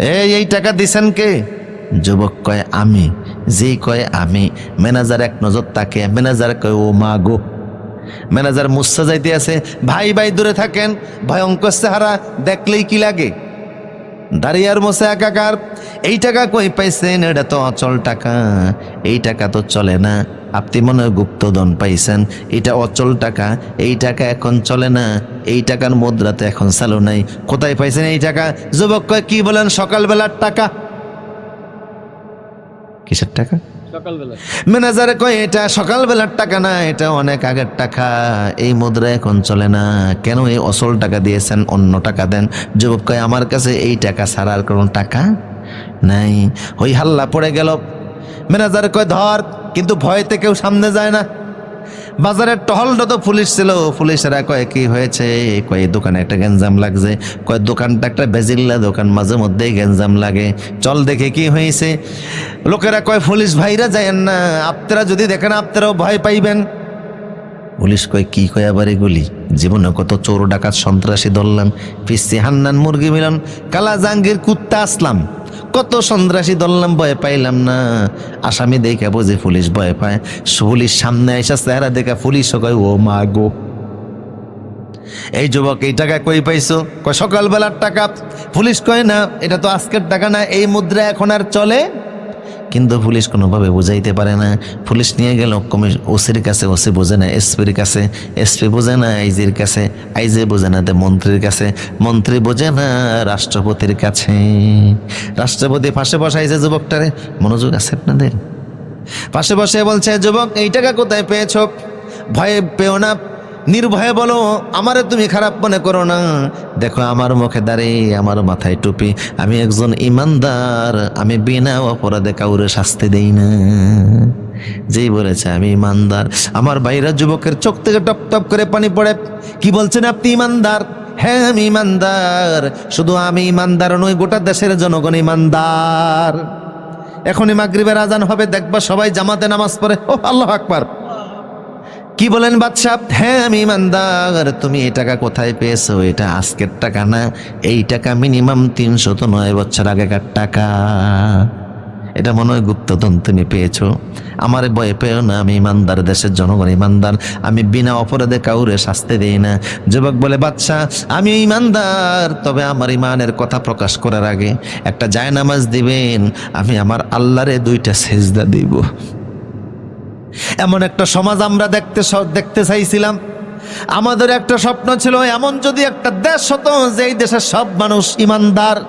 এই এই টাকা দিছেন কে? যুবক কয়, আমি। যেই কয়, আমি। ম্যানেজার এক নজর তাকে ম্যানেজার কয়, ও মা গো। ম্যানেজার মুসা যাইতে আছে, ভাই ভাই, দূরে থাকেন। ভয়ঙ্কর চেহারা, দেখলেই কি লাগে? দাঁড়িয়ার মোসে একাকার। এই টাকা কই পাইছেন এটা তো অচল টাকা। এই টাকা তো চলে না। আপনি মনে গুপ্তধন পাইছেন। এটা অচল টাকা। এই টাকা এখন চলে না। এই টাকার মুদ্রা তো এখন চালু নাই। কোথায় পাইছেন এই টাকা? যুবক কয়, কি বলেন? সকালবেলার টাকা। কিসের টাকা? ম্যানেজারে কয়, এটা সকালবেলার টাকা না, এটা অনেক আগের টাকা। এই মুদ্রা এখন চলে না। কেন এই অসল টাকা দিয়েছেন, অন্য টাকা দেন? যুবক কয়, আমার কাছে এই টাকা ছাড়া আর টাকা নাই। ওই হাল্লা পড়ে গেল। ম্যানেজার কয়, ধর, কিন্তু ভয়তে কেউ সামনে যায় না। বাজারের টহলটা তো পুলিশ ছিল, পুলিশেরা কয়, কি হয়েছে? কয় দোকানে একটা গ্যাঞ্জাম লাগছে। কয়, দোকানটা একটা বেজিল্লা দোকান, মাঝে মধ্যেই গ্যাঞ্জাম লাগে। চল দেখে কি হয়েছে। লোকেরা কয়, পুলিশ ভাইরা যায়েন না, আপনারা যদি দেখেন, আপনারাও ভয় পাইবেন। পুলিশ কয়, কি কয় আবার এগুলি? জীবনে কত চোর, ডাকাত, সন্ত্রাসী ধরলাম পিসি হান্নান মুরগি মিলন, কালা জাঙ্গির কুত্তা আসলাম। কত সন্ত্রাসী ধরলাম ভয় পাইলাম না। আসামি দেখে বুঝে পুলিশ ভয় পায়। পুলিশ সামনে আইসা চেহারা দেখে পুলিশ কয়, ও মা গো। এই যুবক, এই টাকা কই পাইছো? কয়, সকালবেলার টাকা। পুলিশ কয়, না, এটা তো আজকের টাকা না, এই মুদ্রা এখন আর চলে? কিন্তু পুলিশ কোনোভাবে বুঝাইতে পারে না। পুলিশ নিয়ে গেল, কমিশ ওসির কাছে, ওসি বোঝে না, এসপির কাছে। এসপি বোঝে না, আইজির কাছে। আইজে বোঝে না মন্ত্রীর কাছে। মন্ত্রী বোঝে না, রাষ্ট্রপতির কাছে। রাষ্ট্রপতি পাশে বসাইছে যুবকটারে, মনোযোগ আছে আপনাদের? পাশে বসে বলছে, যুবক, এই টাকা কোথায় পেয়েছ? ভয়ে পেও না নির্ভয়ে বলো, আমারে তুমি খারাপ মনে করো না। দেখো, আমার মুখে দাঁড়িয়ে আমার মাথায় টুপি। আমি একজন ইমানদার, আমি বিনা অপরাধে কাউরে শাস্তি দেই না। যেই বলেছে, আমি ইমানদার। আমার বাইরা যুবকের চোখ থেকে টপ টপ করে পানি পড়ে। কি বলছেন আপনি, ইমানদার? হ্যাঁ আমি ইমানদার। শুধু আমি ইমানদার নই, গোটা দেশের জনগণ ইমানদার। এখনই মাগরিবের আজান হবে, দেখবা সবাই জামাতে নামাজ পড়ে। ও আল্লাহ আকবার। কি বলেন বাদশাহ? হ্যাঁ আমি ইমানদার। তুমি এই টাকা কোথায় পেয়েছ? এটা আজকের টাকা না, এই টাকা মিনিমাম তিনশো তো নয় বছর আগেকার টাকা। এটা মনে হয় গুপ্তধন তুমি পেয়েছ। আমার ভয় পেও না, আমি ইমানদার, দেশের জনগণ ইমানদার। আমি বিনা অপরাধে কাউরে শাস্তি দিই না। যুবক বলে বাচ্চা আমি ইমানদার। তবে আমার ইমানের কথা প্রকাশ করার আগে একটা জায়নামাজ দিবেন, আমি আমার আল্লাহরে দুইটা সেজদা দিব। এমন একটা সমাজ আমরা দেখতে দেখতে চাইছিলাম। আমাদের একটা স্বপ্ন ছিল, এমন যদি একটা দেশ হতো যেই দেশের সব মানুষ ইমানদার